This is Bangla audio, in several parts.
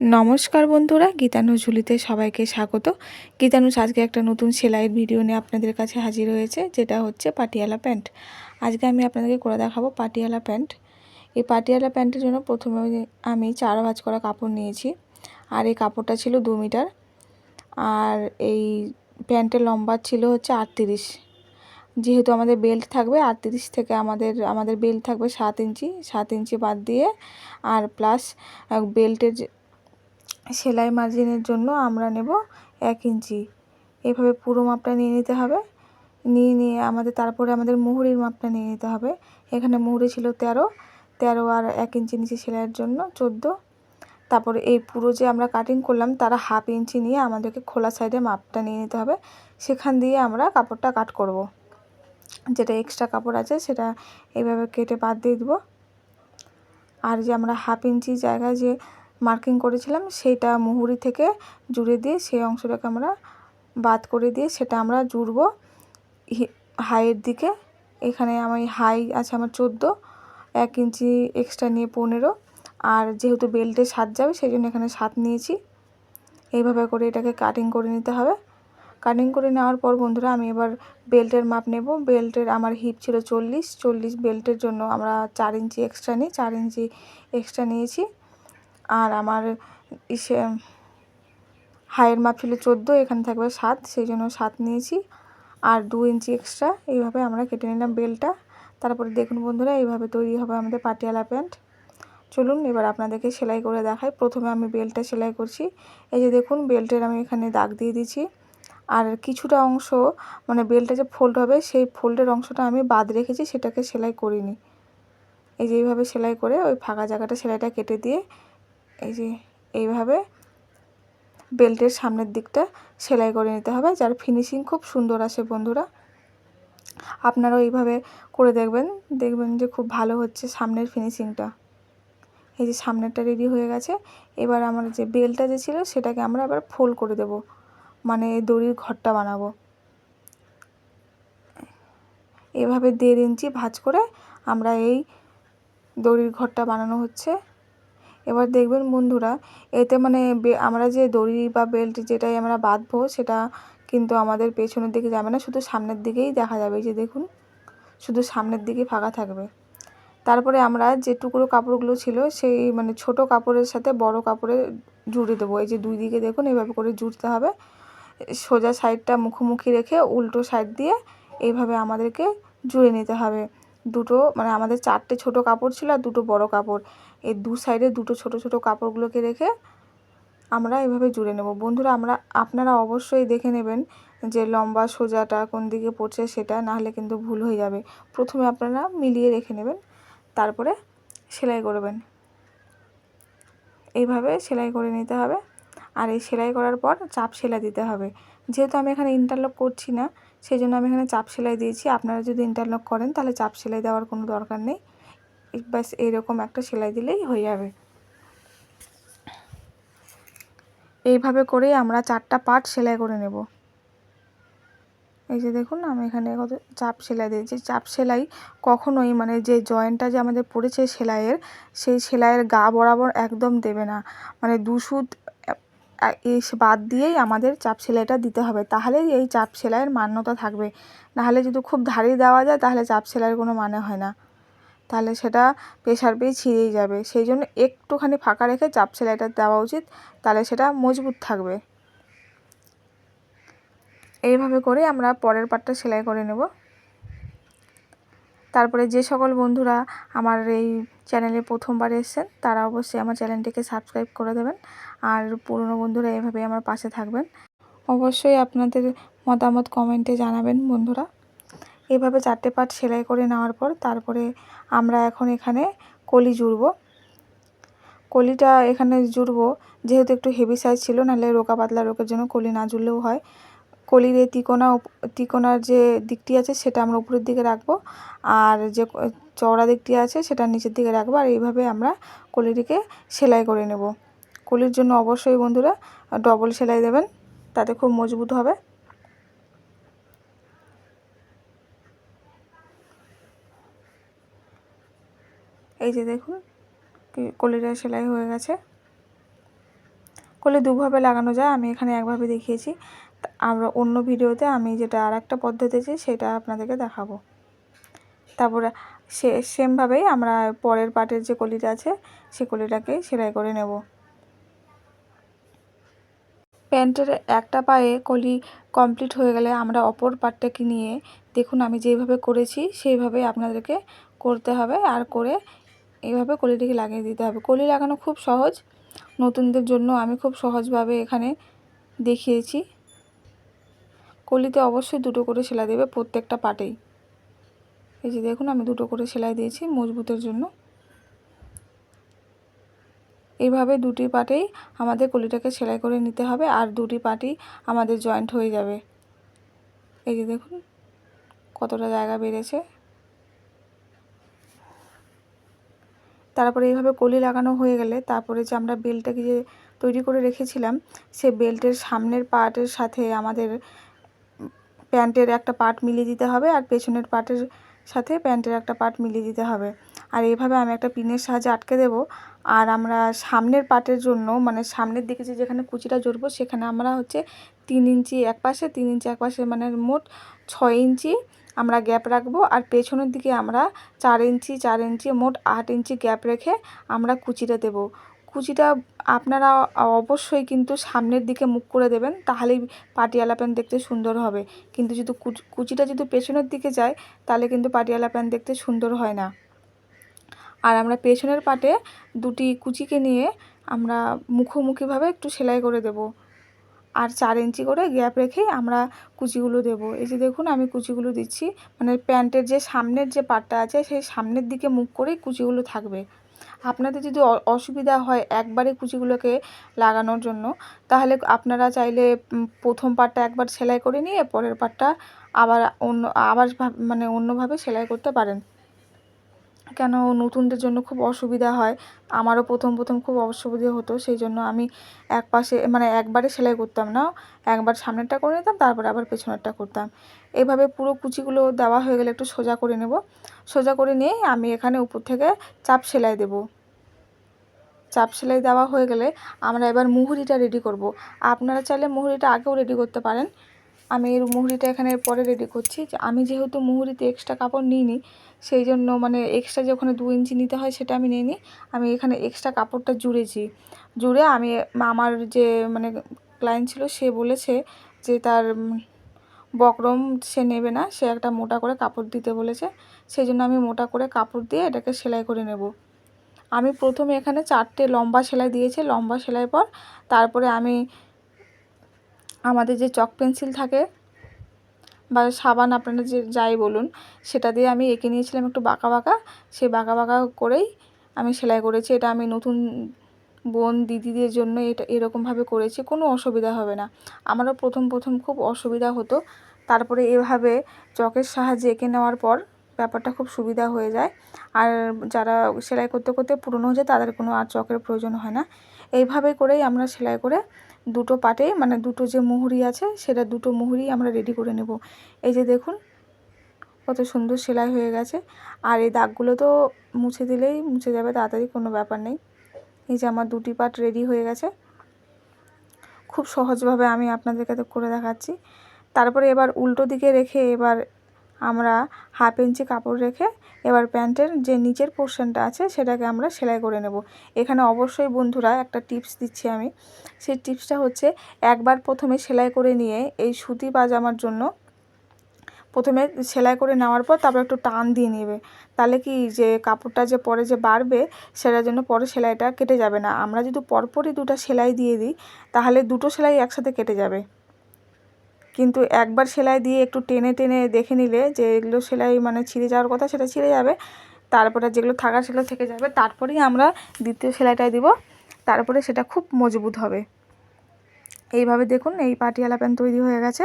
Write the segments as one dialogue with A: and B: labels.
A: নমস্কার বন্ধুরা, গীতানু ঝুলিতে সবাইকে স্বাগত। গীতানুজ আজকে একটা নতুন সেলাইয়ের ভিডিও নিয়ে আপনাদের কাছে হাজির হয়েছে, যেটা হচ্ছে পাটিয়ালা প্যান্ট। আজকে আমি আপনাদেরকে করে দেখাবো পাটিয়ালা প্যান্ট। এই পাটিয়ালা প্যান্টের জন্য প্রথমে আমি চার ভাজ করা কাপড় নিয়েছি, আর এই কাপড়টা ছিল দু মিটার, আর এই প্যান্টের লম্বা ছিল হচ্ছে আটত্রিশ। যেহেতু আমাদের বেল্ট থাকবে আটত্রিশ থেকে আমাদের আমাদের বেল্ট থাকবে সাত ইঞ্চি সাত ইঞ্চি বাদ দিয়ে, আর প্লাস বেল্টের সেলাই মার্জিনের জন্য আমরা নেব এক ইঞ্চি। এভাবে পুরো মাপটা নিয়ে নিতে হবে। নিয়ে নিয়ে আমাদের, তারপরে আমাদের মুহুরির মাপটা নিয়ে নিতে হবে। এখানে মুহুরি ছিল তেরো তেরো আর এক ইঞ্চি নিচে সেলাইয়ের জন্য চোদ্দ। তারপরে এই পুরো যে আমরা কাটিং করলাম, তারা হাফ ইঞ্চি নিয়ে আমাদেরকে খোলা সাইডে মাপটা নিয়ে নিতে হবে। সেখান দিয়ে আমরা কাপড়টা কাট করব। যেটা এক্সট্রা কাপড় আছে, সেটা এইভাবে কেটে বাদ দিয়ে দেবো। আর যে আমরা হাফ ইঞ্চি জায়গায় যে মার্কিং করেছিলাম, সেইটা মুহুরি থেকে জুড়ে দিয়ে সেই অংশটাকে আমরা বাদ করে দিয়ে সেটা আমরা জুড়ব হাইয়ের দিকে। এখানে আমার হাই আছে আমার চোদ্দ, এক ইঞ্চি এক্সট্রা নিয়ে পনেরো। আর যেহেতু বেল্টে সাত যাবে, সেই জন্য এখানে সাত নিয়েছি। এইভাবে করে এটাকে কাটিং করে নিতে হবে। কাটিং করে নেওয়ার পর বন্ধুরা, আমি এবার বেল্টের মাপ নেব। বেল্টের আমার হিপ ছিল চল্লিশ চল্লিশ বেল্টের জন্য আমরা চার ইঞ্চি এক্সট্রা নিই, চার ইঞ্চি এক্সট্রা নিয়েছি। আর আমার ইসে হাইয়ের মাপ ছিল চোদ্দ, এখানে থাকবে সাত, সেই জন্য সাত নিয়েছি। আর দু ইঞ্চি এক্সট্রা এইভাবে আমরা কেটে নিলাম বেলটা। তারপরে দেখুন বন্ধুরা, এইভাবে তৈরি হবে আমাদের পাটিয়ালা প্যান্ট। চলুন এবার আপনাদেরকে সেলাই করে দেখাই। প্রথমে আমি বেল্টটা সেলাই করছি। এই যে দেখুন, বেল্টের আমি এখানে দাগ দিয়ে দিচ্ছি আর কিছুটা অংশ মানে বেল্টে যে ফোল্ড হবে, সেই ফোল্ডের অংশটা আমি বাদ রেখেছি, সেটাকে সেলাই করিনি। এই যে এইভাবে সেলাই করে ওই ফাঁকা জায়গাটা সেলাইটা কেটে দিয়ে এই যে এইভাবে বেল্টের সামনের দিকটা সেলাই করে নিতে হবে, যার ফিনিশিং খুব সুন্দর আসে বন্ধুরা। আপনারাও এইভাবে করে দেখবেন দেখবেন যে খুব ভালো হচ্ছে সামনের ফিনিশিংটা এই যে সামনেরটা রেডি হয়ে গেছে, এবার আমার যে বেলটা যে ছিল সেটাকে আমরা এবার ফোল্ড করে দেব মানে দড়ির ঘরটা বানাবো। এভাবে দেড় ইঞ্চি ভাজ করে আমরা এই দড়ির ঘরটা বানানো হচ্ছে। এবার দেখবেন বন্ধুরা, এতে মানে আমরা যে দড়ি বা বেল্ট যেটাই আমরা বাঁধবো, সেটা কিন্তু আমাদের পেছনের দিকে যাবে না, শুধু সামনের দিকেই দেখা যাবে যে দেখুন, শুধু সামনের দিকেই ফাঁকা থাকবে। তারপরে আমরা যে টুকরো কাপড়গুলো ছিল, সেই মানে ছোট কাপড়ের সাথে বড় কাপড়ে জুড়ে দেবো। এই যে দুই দিকে দেখুন এইভাবে করে জুড়তে হবে। সোজা সাইডটা মুখোমুখি রেখে উল্টো সাইড দিয়ে এইভাবে আমাদেরকে জুড়ে নিতে হবে। দুটো মানে আমাদের চারটে ছোট কাপড় ছিল আর দুটো বড় কাপড়। এই দু সাইডে দুটো ছোট ছোট কাপড়গুলোকে রেখে আমরা এভাবে জুড়ে নেব। বন্ধুরা, আমরা, আপনারা অবশ্যই দেখে নেবেন যে লম্বা সোজাটা কোন দিকে পড়ছে সেটা, নাহলে কিন্তু ভুল হয়ে যাবে। প্রথমে আপনারা মিলিয়ে রেখে নেবেন, তারপরে সেলাই করবেন। এইভাবে সেলাই করে নিতে হবে, আর এই সেলাই করার পর চাপ সেলাই দিতে হবে। যেহেতু আমি এখানে ইন্টারলক করছি না, সেই জন্য আমি এখানে চাপ সেলাই দিয়েছি। আপনারা যদি ইন্টারলক করেন, তাহলে চাপ সেলাই দেওয়ার কোনো দরকার নেই। ব্যাস এইরকম একটা সেলাই দিলেই হয়ে যাবে। এইভাবে করেই আমরা চারটা পার্ট সেলাই করে নেব। এই যে দেখুন, আমি এখানে কত চাপ সেলাই দিয়েছি। চাপ সেলাই কখনোই মানে যে জয়েন্টটা যে আমাদের পড়েছে সেলাইয়ের, সেই সেলাইয়ের গা বরাবর একদম দেবে না। মানে দুশুদ এই বাদ দিয়েই আমাদের চাপ সেলাইটা দিতে হবে। তাহলেই এই চাপ সেলাইয়ের মান্যতা থাকবে। নাহলে যদি খুব ধারি দেওয়া যায়, তাহলে চাপ সেলাইয়ের কোনো মানে হয় না। তাহলে সেটা প্রেশার পেয়ে ছিঁড়েই যাবে। সেই জন্য একটুখানি ফাঁকা রেখে চাপ সেলাইটা দেওয়া উচিত, তাহলে সেটা মজবুত থাকবে। এইভাবে করে আমরা পরের পাটটা সেলাই করে নেব। তারপরে যে সকল বন্ধুরা আমার এই চ্যানেলে প্রথমবার এসছেন, তারা অবশ্যই আমার চ্যানেলটিকে সাবস্ক্রাইব করে দেবেন। আর পুরনো বন্ধুরা এভাবেই আমার পাশে থাকবেন। অবশ্যই আপনাদের মতামত কমেন্টে জানাবেন বন্ধুরা। এভাবে চারটে পাট সেলাই করে নেওয়ার পর তারপরে আমরা এখন এখানে কলি জুড়ব। কলিটা এখানে জুড়ব, যেহেতু একটু হেভি সাইজ ছিল, নাহলে রোকা পাতলা রোগের জন্য কলি না জুড়লেও হয়। কলির এই তিকোনা তিকোনার যে দিকটি আছে, সেটা আমরা উপরের দিকে রাখব। আর যে চওড়া দিকটি আছে, সেটা নিচের দিকে রাখব। আর এইভাবে আমরা কলিটিকে সেলাই করে নেব। কলির জন্য অবশ্যই বন্ধুরা ডবল সেলাই দেবেন, তাতে খুব মজবুত হবে। এই যে দেখুন, কলিটা সেলাই হয়ে গেছে। কলি দুভাবে লাগানো যায়, আমি এখানে একভাবে দেখিয়েছি। আমরা অন্য ভিডিওতে আমি যেটা আর একটা পদ্ধতি আছে, সেটা আপনাদেরকে দেখাবো। তারপরে সে, সেমভাবেই আমরা পরের পাটের যে কলিটা আছে, সে কলিটাকে সেলাই করে নেব। প্যান্টের একটা পায়ে কলি কমপ্লিট হয়ে গেলে আমরা অপর পাটটাকে নিয়ে, দেখুন আমি যেভাবে করেছি, সেইভাবে আপনাদেরকে করতে হবে। আর করে এইভাবে কলিটিকে লাগিয়ে দিতে হবে। কলি লাগানো খুব সহজ। নতুনদের জন্য আমি খুব সহজভাবে এখানে দেখিয়েছি। কলিতে অবশ্যই দুটো করে সেলাই দেবে প্রত্যেকটা পাটেই। এই যে দেখুন, আমি দুটো করে সেলাই দিয়েছি মজবুতের জন্য। এইভাবে দুটি পাটেই আমাদের কলিটাকে সেলাই করে নিতে হবে আর দুটি পাটি আমাদের জয়েন্ট হয়ে যাবে। এই যে দেখুন, কতটা জায়গা বেড়েছে। তারপরে এইভাবে কলি লাগানো হয়ে গেলে তারপরে যে আমরা বেল্টটাকে যে তৈরি করে রেখেছিলাম, সে বেল্টের সামনের পার্টের সাথে আমাদের প্যান্টের একটা পার্ট মিলিয়ে দিতে হবে আর পেছনের পার্টের সাথে প্যান্টের একটা পার্ট মিলিয়ে দিতে হবে। আর এইভাবে আমি একটা পিনের সাহায্যে আটকে দেব আর আমরা সামনের পার্টের জন্য মানে সামনের দিকে যে যেখানে কুচিটা জড়বো সেখানে আমরা হচ্ছে তিন ইঞ্চি এক পাশে তিন ইঞ্চি এক পাশে মানে মোট ছয় ইঞ্চি আমরা গ্যাপ রাখব আর পেছনের দিকে আমরা চার ইঞ্চি চার ইঞ্চি, মোট আট ইঞ্চি গ্যাপ রেখে আমরা কুচিটা দেব। কুচিটা আপনারা অবশ্যই কিন্তু সামনের দিকে মুখ করে দেবেন, তাহলেই পাটিয়ালা প্যান্ট দেখতে সুন্দর হবে। কিন্তু যদি কুচিটা যদি পেছনের দিকে যায়, তাহলে কিন্তু পাটিয়ালা প্যান্ট দেখতে সুন্দর হয় না। আর আমরা পেছনের পাটে দুটি কুচিকে নিয়ে আমরা মুখোমুখিভাবে একটু সেলাই করে দেব। আর চার ইঞ্চি করে গ্যাপ রেখেই আমরা কুচিগুলো দেব। এই যে দেখুন, আমি কুচিগুলো দিচ্ছি। মানে প্যান্টের যে সামনের যে পাটটা আছে, সেই সামনের দিকে মুখ করেই কুচিগুলো থাকবে। আপনাদের যদি অসুবিধা হয় একবারে কুচিগুলোকে লাগানোর জন্য, তাহলে আপনারা চাইলে প্রথম পাটটা একবার সেলাই করে নিয়ে পরের পাটটা আবার অন্য, আবার মানে অন্যভাবে সেলাই করতে পারেন। কেন নতুনদের জন্য খুব অসুবিধা হয়? আমারও প্রথম প্রথম খুব অসুবিধে হতো সেই জন্য আমি এক পাশে মানে একবারে সেলাই করতাম না। একবার সামনেরটা করে নিতাম, তারপরে আবার পেছনেরটা করতাম। এভাবে পুরো কুচিগুলো দেওয়া হয়ে গেলে একটু সোজা করে নেব। সোজা করে নিয়ে আমি এখানে উপর থেকে চাপ সেলাই দেব। চাপ সেলাই দেওয়া হয়ে গেলে আমরা এবার মুহুরিটা রেডি করব। আপনারা চাইলে মুহুরিটা আগেও রেডি করতে পারেন। আমি এর মুহুরিটা এখানে পরে রেডি করছি। যে আমি যেহেতু মুহুরিতে এক্সট্রা কাপড় নিইনি, সেই জন্য মানে এক্সট্রা যে ওখানে দু ইঞ্চি নিতে হয় সেটা আমি নিইনি। আমি এখানে এক্সট্রা কাপড়টা জুড়েছি। জুড়ে আমি আমার যে মানে ক্লায়েন্ট ছিল, সে বলেছে যে তার বকরম সে নেবে না, সে একটা মোটা করে কাপড় দিতে বলেছে। সেই জন্য আমি মোটা করে কাপড় দিয়ে এটাকে সেলাই করে নেব। আমি প্রথমে এখানে চারটে লম্বা সেলাই দিয়েছি। লম্বা সেলাই পর তারপরে আমি আমাদের যে চক পেন্সিল থাকে বা সাবান আপনারা যে যাই বলুন, সেটা দিয়ে আমি এঁকে নিয়েছিলাম একটু বাঁকা বাঁকা। সেই বাঁকা বাঁকা করেই আমি সেলাই করেছি। এটা আমি নতুন বোন দিদিদের জন্য এটা এরকমভাবে করেছি, কোনো অসুবিধা হবে না। আমারও প্রথম প্রথম খুব অসুবিধা হতো। তারপরে এভাবে চকের সাহায্যে এঁকে নেওয়ার পর ব্যাপারটা খুব সুবিধা হয়ে যায়। আর যারা সেলাই করতে করতে পুরনো হয়ে যায়, তাদের কোনো আর চকের প্রয়োজন হয় না। এইভাবে করেই আমরা সেলাই করে দুটো পাটে মানে দুটো যে মুহুরি আছে, সেটা দুটো মুহুরি আমরা রেডি করে নেব। এই যে দেখুন, কত সুন্দর সেলাই হয়ে গেছে। আর এই দাগগুলো তো মুছে দিলেই মুছে যাবে, তাড়াতাড়ি কোনো ব্যাপার নেই। এই যে আমার দুটি পাট রেডি হয়ে গেছে। খুব সহজভাবে আমি আপনাদের কাছে করে দেখাচ্ছি। তারপরে এবার উল্টো দিকে রেখে এবার আমরা হাফ ইঞ্চি কাপড় রেখে এবার প্যান্টের যে নিচের পোর্শনটা আছে সেটাকে আমরা সেলাই করে নেব। এখানে অবশ্যই বন্ধুরা একটা টিপস দিচ্ছি আমি। সেই টিপসটা হচ্ছে একবার প্রথমে সেলাই করে নিয়ে এই সুতি পাজামার জন্য প্রথমে সেলাই করে নেওয়ার পর তারপর একটু টান দিয়ে নেবে। তাহলে কি যে কাপড়টা যে পরে যে বাড়বে সেটার জন্য পরে সেলাইটা কেটে যাবে না। আমরা যদি পরপরই দুটো সেলাই দিয়ে দিই তাহলে দুটো সেলাই একসাথে কেটে যাবে। কিন্তু একবার সেলাই দিয়ে একটু টেনে টেনে দেখে নিলে যে এগুলো সেলাই মানে ছিঁড়ে যাওয়ার কথা সেটা ছিঁড়ে যাবে। তারপরে যেগুলো থাকার সেগুলো থেকে যাবে। তারপরেই আমরা দ্বিতীয় সেলাইটাই দিব। তারপরে সেটা খুব মজবুত হবে। এইভাবে দেখুন এই পাটিয়ালা প্যান্ট তৈরি হয়ে গেছে।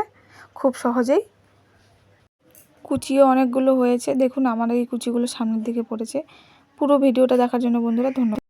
A: খুব সহজেই। কুচিও অনেকগুলো হয়েছে। দেখুন আমার এই কুচিগুলো সামনের দিকে পড়েছে। পুরো ভিডিওটা দেখার জন্য বন্ধুরা ধন্যবাদ।